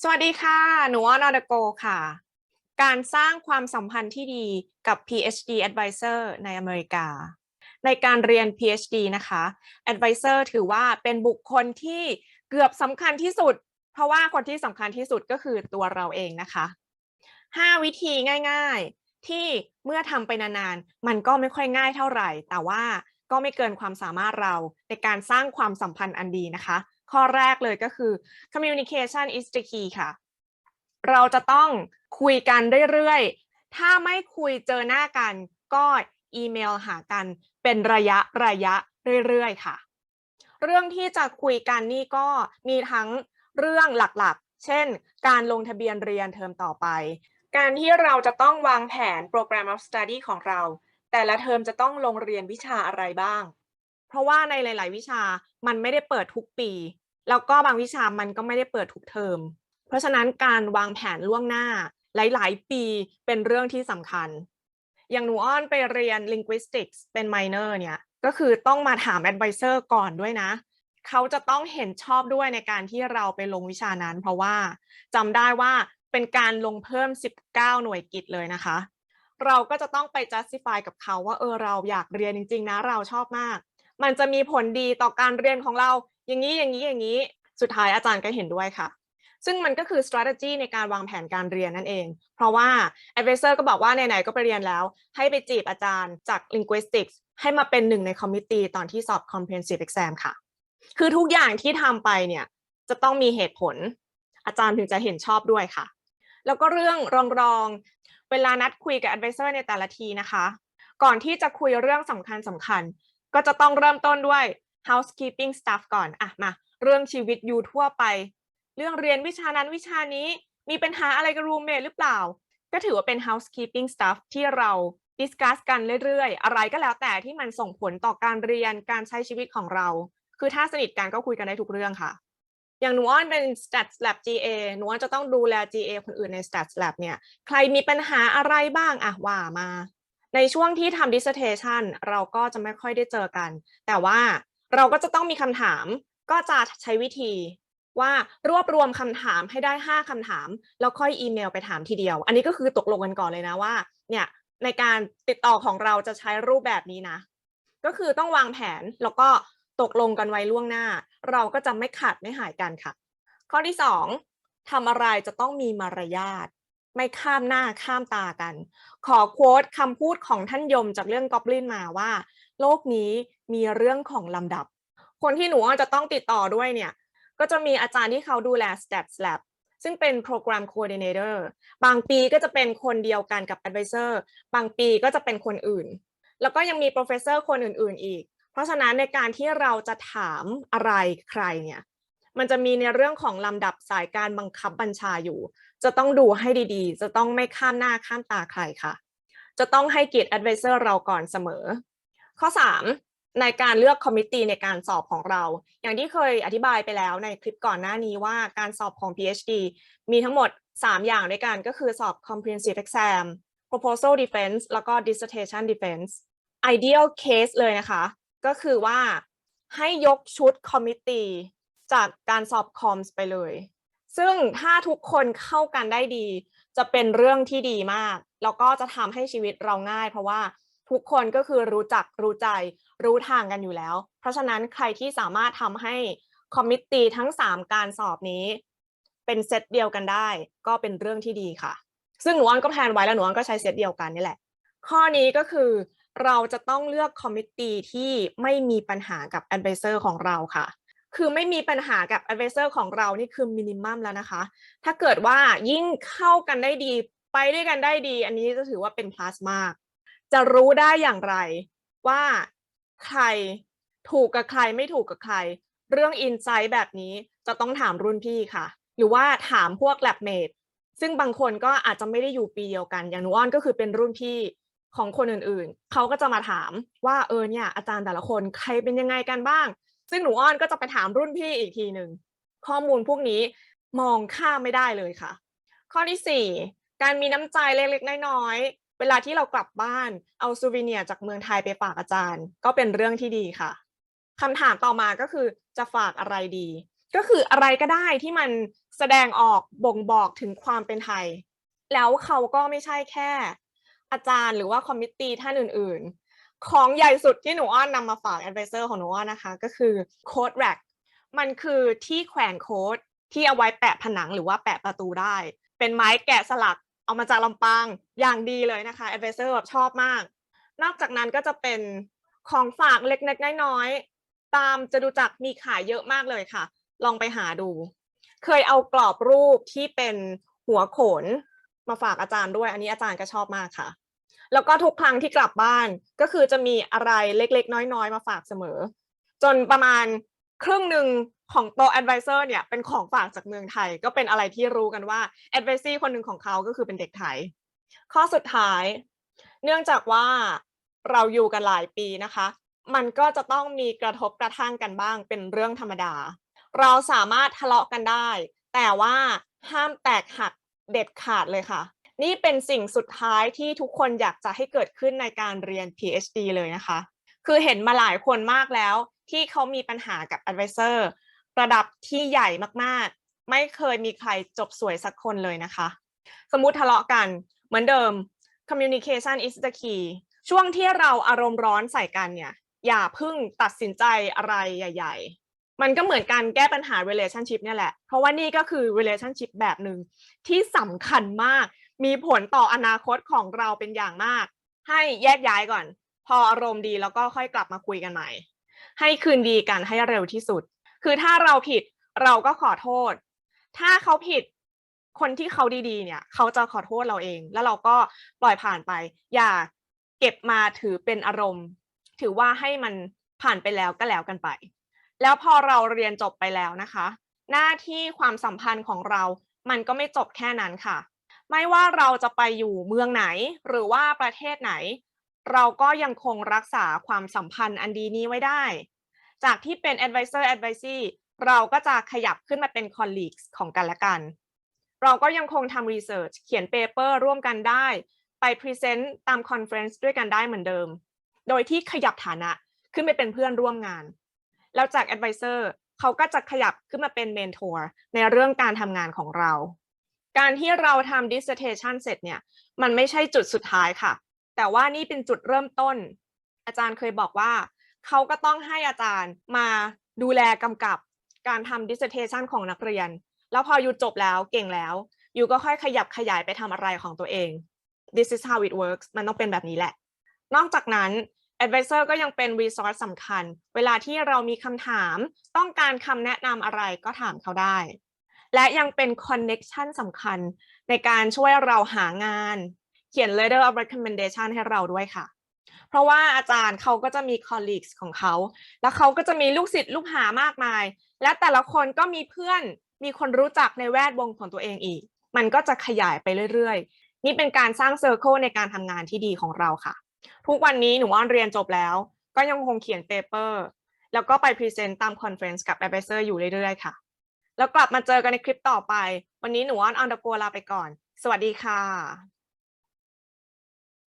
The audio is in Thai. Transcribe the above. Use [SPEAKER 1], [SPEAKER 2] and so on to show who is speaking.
[SPEAKER 1] สวัสดีค่ะ หนูออนอดโกค่ะ การสร้างความสัมพันธ์ที่ดีกับ PhD Advisor ในอเมริกา ในการเรียน PhD นะคะ Advisor ถือว่าเป็นบุคคลที่เกือบสำคัญที่สุด เพราะว่าคนที่สำคัญที่สุดก็คือตัวเราเองนะคะ 5 วิธีง่ายๆ ที่เมื่อทำไปนานๆ มันก็ไม่ค่อยง่ายเท่าไหร่ แต่ว่าก็ไม่เกินความสามารถเราในการสร้างความสัมพันธ์อันดีนะคะ ข้อแรกเลยก็คือ communication is the key ค่ะ เราจะต้องคุยกันเรื่อยๆ ถ้าไม่คุยเจอหน้ากันก็อีเมลหากันเป็นระยะระยะเรื่อยๆ ค่ะ เรื่องที่จะคุยกันนี่ก็มีทั้งเรื่องหลักๆ เช่น การลงทะเบียนเรียนเทอมต่อไป การที่เราจะต้องวางแผนโปรแกรม of study ของเรา แต่ละเทอมจะต้องลงเรียนวิชาอะไรบ้าง เพราะว่าในหลาย ๆ วิชามันไม่ได้เปิดทุกปี แล้วก็บางวิชามันก็ไม่ได้เปิดทุกเทอม เพราะฉะนั้นการวางแผนล่วงหน้าหลาย ๆ ปีเป็นเรื่องที่สำคัญ อย่างหนูอ้อนไปเรียน linguistics เป็น minor เนี่ย ก็คือต้องมาถาม advisor ก่อนด้วยนะ เขาจะต้องเห็นชอบด้วยในการที่เราไปลงวิชานั้น เพราะว่าจำได้ว่าเป็นการลงเพิ่ม 19 หน่วยกิตเลยนะคะ เราก็จะต้องไป justify กับเขาว่าเออเราอยากเรียนจริง ๆ นะ เราชอบมาก มันจะมีผลดีต่อการเรียนของเราอย่างนี้อย่างนี้อย่างนี้สุดท้ายอาจารย์ก็เห็นด้วยค่ะ ซึ่งมันก็คือ strategy ในการวางแผนการเรียนนั่นเอง เพราะว่า advisor ก็บอกว่าไหนๆก็ไปเรียนแล้ว ให้ไปจีบอาจารย์จาก linguistics ให้มาเป็นหนึ่งในคอมมิตี้ตอนที่สอบ comprehensive exam ค่ะ คือทุกอย่างที่ทำไปเนี่ยจะต้องมีเหตุผล อาจารย์ถึงจะเห็นชอบด้วยค่ะ แล้วก็เรื่องรองรองเวลานัดคุยกับ advisor ในแต่ละทีนะคะ ก่อนที่จะคุยเรื่องสำคัญสำคัญ ก็จะต้องเริ่มต้นด้วย housekeeping stuff ก่อนอะมา เรื่องชีวิตอยู่ทั่วไป เรื่องเรียนวิชานั้นวิชานี้มีปัญหาอะไรกับรูมเมทหรือเปล่า ก็ถือว่าเป็น housekeeping stuff ที่เรา discuss กันเรื่อยๆ อะไรก็แล้วแต่ที่มันส่งผลต่อการเรียนการใช้ชีวิตของเรา คือถ้าสนิทกันก็คุยกันได้ทุกเรื่องค่ะ อย่างหนูอ้อนเป็น stats lab GA หนูอ้อนจะต้องดูแล GA คนอื่นใน stats lab เนี่ย ใครมีปัญหาอะไรบ้างอะว่ามา ในช่วงที่ทำ dissertation เราก็จะไม่ค่อยได้เจอกัน แต่ว่า เราก็จะต้องมีคำถามก็จะใช้วิธีว่ารวบรวมคำถามให้ได้ 5คำถาม แล้วค่อยอีเมลไปถามทีเดียว อันนี้ก็คือตกลงกันก่อนเลยนะว่า เนี่ยในการติดต่อของเราจะใช้รูปแบบนี้นะ ก็คือต้องวางแผนแล้วก็ตกลงกันไว้ล่วงหน้า เราก็จะไม่ขาดไม่หายกันค่ะ ข้อที่สองทำอะไรจะต้องมีมารยาทไม่ข้ามหน้าข้ามตากัน ขอโค้ดคำพูดของท่านยมจากเรื่องกอบลินมาว่า โลกนี้มีเรื่องของลำดับ คนที่หนูว่าจะต้องติดต่อด้วยเนี่ย ก็จะมีอาจารย์ที่เขาดูแล Stats Lab ซึ่งเป็น Program Coordinator บางปีก็จะเป็นคนเดียวกันกับ Advisor บางปีก็จะเป็นคนอื่น แล้วก็ยังมี Professor คนอื่น ๆ อีก เพราะฉะนั้นในการที่เราจะถามอะไรใครเนี่ย มันจะมีในเรื่องของลำดับสายการบังคับบัญชาอยู่ จะต้องดูให้ดีๆ จะต้องไม่ข้ามหน้าข้ามตาใครค่ะ จะต้องให้เกียรติ Advisor เราก่อนเสมอ ข้อ 3 ในการเลือกคอมมิตี้ในการสอบของเรา อย่างที่เคยอธิบายไปแล้วในคลิปก่อนหน้านี้ว่าการสอบของ PhD มีทั้งหมด 3 อย่างด้วยกันก็คือสอบ comprehensive exam proposal defense แล้วก็ dissertation defense ideal case เลยนะคะ ก็คือว่าให้ยกชุดคอมมิตี้จากการสอบคอมส์ไปเลย ซึ่งถ้าทุกคนเข้ากันได้ดี จะเป็นเรื่องที่ดีมาก แล้วก็จะทำให้ชีวิตเราง่าย เพราะว่า ทุกคนก็คือรู้จักรู้ใจ รู้ทางกันอยู่แล้ว เพราะฉะนั้นใครที่สามารถทำให้คอมมิตตี้ทั้ง 3 การสอบนี้ เป็นเซตเดียวกันได้ ก็เป็นเรื่องที่ดีค่ะ ซึ่งหนูอันก็แพลนไว้แล้วหนูอันก็ใช้เซตเดียวกันนี่แหละ ข้อนี้ก็คือเราจะต้องเลือกคอมมิตตี้ที่ไม่มีปัญหากับ advisor ของเราค่ะ คือไม่มีปัญหากับ advisor ของเรานี่คือมินิมัมแล้วนะคะ ถ้าเกิดว่ายิ่งเข้ากันได้ดีไปด้วยกันได้ดี อันนี้จะถือว่าเป็น plus มาก จะรู้ได้อย่างไรว่าใครถูกกับใครไม่ถูกกับใคร เรื่องอินไซต์แบบนี้จะต้องถามรุ่นพี่ค่ะ หรือว่าถามพวกแลบเมดซึ่งบางคนก็อาจจะไม่ได้อยู่ปีเดียวกัน อย่างหนูอ้อนก็คือเป็นรุ่นพี่ของคนอื่นๆ เขาก็จะมาถามว่าเออเนี่ยอาจารย์แต่ละคนใครเป็นยังไงกันบ้าง ซึ่งหนูอ้อนก็จะไปถามรุ่นพี่อีกทีหนึ่งข้อมูลพวกนี้มองข้ามไม่ได้เลยค่ะ ข้อที่ 4 การมีน้ำใจเล็กๆน้อยๆ เวลาที่เรากลับบ้านเอาซูวิเนียจากเมืองไทยไปฝากอาจารย์ ก็เป็นเรื่องที่ดีค่ะคำถามต่อมาก็คือจะฝากอะไรดี ก็คืออะไรก็ได้ที่มันแสดงออกบ่งบอกถึงความเป็นไทย แล้วเขาก็ไม่ใช่แค่ อาจารย์หรือว่าคอมมิตตี้ท่านอื่นๆ ของใหญ่สุดที่หนูอ้อนนำมาฝาก advisor ของหนูอ้อนนะคะ ก็คือโค้ดแร็กมันคือที่แขวนโค้ดที่เอาไว้แปะผนังหรือว่าแปะประตูได้ เป็นไม้แกะสลัก เอามาจากลำปางอย่างดีเลยนะคะ advisor แบบชอบมาก นอกจากนั้นก็จะเป็นของฝากเล็กๆน้อยๆตามจะดูจักมีขายเยอะมากเลยค่ะ ลองไปหาดู เคยเอากรอบรูปที่เป็นหัวโขนมาฝากอาจารย์ด้วย อันนี้อาจารย์ก็ชอบมากค่ะ แล้วก็ทุกครั้งที่กลับบ้านก็คือจะมีอะไรเล็กๆ น้อยๆ มาฝากเสมอ จนประมาณ ครึ่งหนึ่งของโต advisor เนี่ยเป็นของฝากจากเมืองไทย ก็เป็นอะไรที่รู้กันว่า advisor คนหนึ่งของเขาก็คือเป็นเด็กไทย ข้อสุดท้าย เนื่องจากว่าเราอยู่กันหลายปีนะคะ มันก็จะต้องมีกระทบกระทั่งกันบ้างเป็นเรื่องธรรมดา เราสามารถทะเลาะกันได้ แต่ว่าห้ามแตกหักเด็ดขาดเลยค่ะ นี่เป็นสิ่งสุดท้ายที่ทุกคนอยากจะให้เกิดขึ้นในการเรียน PhD เลยนะคะ คือเห็นมาหลายคนมากแล้ว ที่เขามีปัญหากับ advisor ระดับที่ใหญ่มากๆ ไม่เคยมีใครจบสวยสักคนเลยนะคะ สมมุติทะเลาะกันเหมือนเดิม communication is the key ช่วงที่เราอารมณ์ร้อนใส่กันเนี่ย อย่าพึ่งตัดสินใจอะไรใหญ่ ๆ มันก็เหมือนการแก้ปัญหา relationship เนี่ยแหละ เพราะว่านี่ก็คือ relationship แบบหนึ่งที่สำคัญมาก มีผลต่ออนาคตของเราเป็นอย่างมาก ให้แยกย้ายก่อน พออารมณ์ดีแล้วก็ค่อยกลับมาคุยกันใหม่ ให้คืนดีกันให้เร็วที่สุด คือถ้าเราผิดเราก็ขอโทษ ถ้าเขาผิดคนที่เขาดีๆ เนี่ย เขาจะขอโทษเราเอง แล้วเราก็ปล่อยผ่านไป อย่าเก็บมาถือเป็นอารมณ์ ถือว่าให้มันผ่านไปแล้วก็แล้วกันไป แล้วพอเราเรียนจบไปแล้วนะคะ หน้าที่ความสัมพันธ์ของเรา มันก็ไม่จบแค่นั้นค่ะ ไม่ว่าเราจะไปอยู่เมืองไหน หรือว่าประเทศไหน เราก็ยังคงรักษาความสัมพันธ์อันดีนี้ไว้ได้ จากที่เป็น advisor advisee เราก็จะขยับขึ้นมาเป็น colleagues ของกันและกัน เราก็ยังคงทำ research เขียน paper ร่วมกันได้ ไป present ตาม conference ด้วยกันได้เหมือนเดิม โดยที่ขยับฐานะขึ้นไปเป็นเพื่อนร่วมงาน แล้วจาก advisor เขาก็จะขยับขึ้นมาเป็น mentor ในเรื่องการทำงานของเรา การที่เราทำ dissertation เสร็จเนี่ย มันไม่ใช่จุดสุดท้ายค่ะ แต่ว่านี่เป็นจุดเริ่มต้น อาจารย์เคยบอกว่า เขาก็ต้องให้อาจารย์มาดูแลกำกับการทำ dissertation ของนักเรียน แล้วพออยู่จบแล้วเก่งแล้วอยู่ก็ค่อยขยับขยายไปทำอะไรของตัวเอง this is how it works มันต้องเป็นแบบนี้แหละ นอกจากนั้น advisor ก็ยังเป็น resource สำคัญ เวลาที่เรามีคำถาม ต้องการคำแนะนำอะไรก็ถามเขาได้ และยังเป็น connection สำคัญในการช่วยเราหางาน เขียน letter of recommendation ให้เราด้วยค่ะ เพราะว่าอาจารย์เขาก็จะมี colleagues ของเขา แล้วเขาก็จะมีลูกศิษย์ลูกหามากมาย และแต่ละคนก็มีเพื่อน มีคนรู้จักในแวดวงของตัวเองอีก มันก็จะขยายไปเรื่อยๆ นี่เป็นการสร้างเซอร์เคิลในการทำงานที่ดีของเราค่ะ ทุกวันนี้หนูว่าเรียนจบแล้ว ก็ยังคงเขียนเปเปอร์แล้วก็ไปพรีเซนต์ตามคอนเฟรนซ์กับ advisor อยู่เรื่อยๆ ค่ะ แล้วกลับมาเจอกันในคลิปต่อไป วันนี้หนูว่าอันดอร์โกลาไปก่อน สวัสดีค่ะ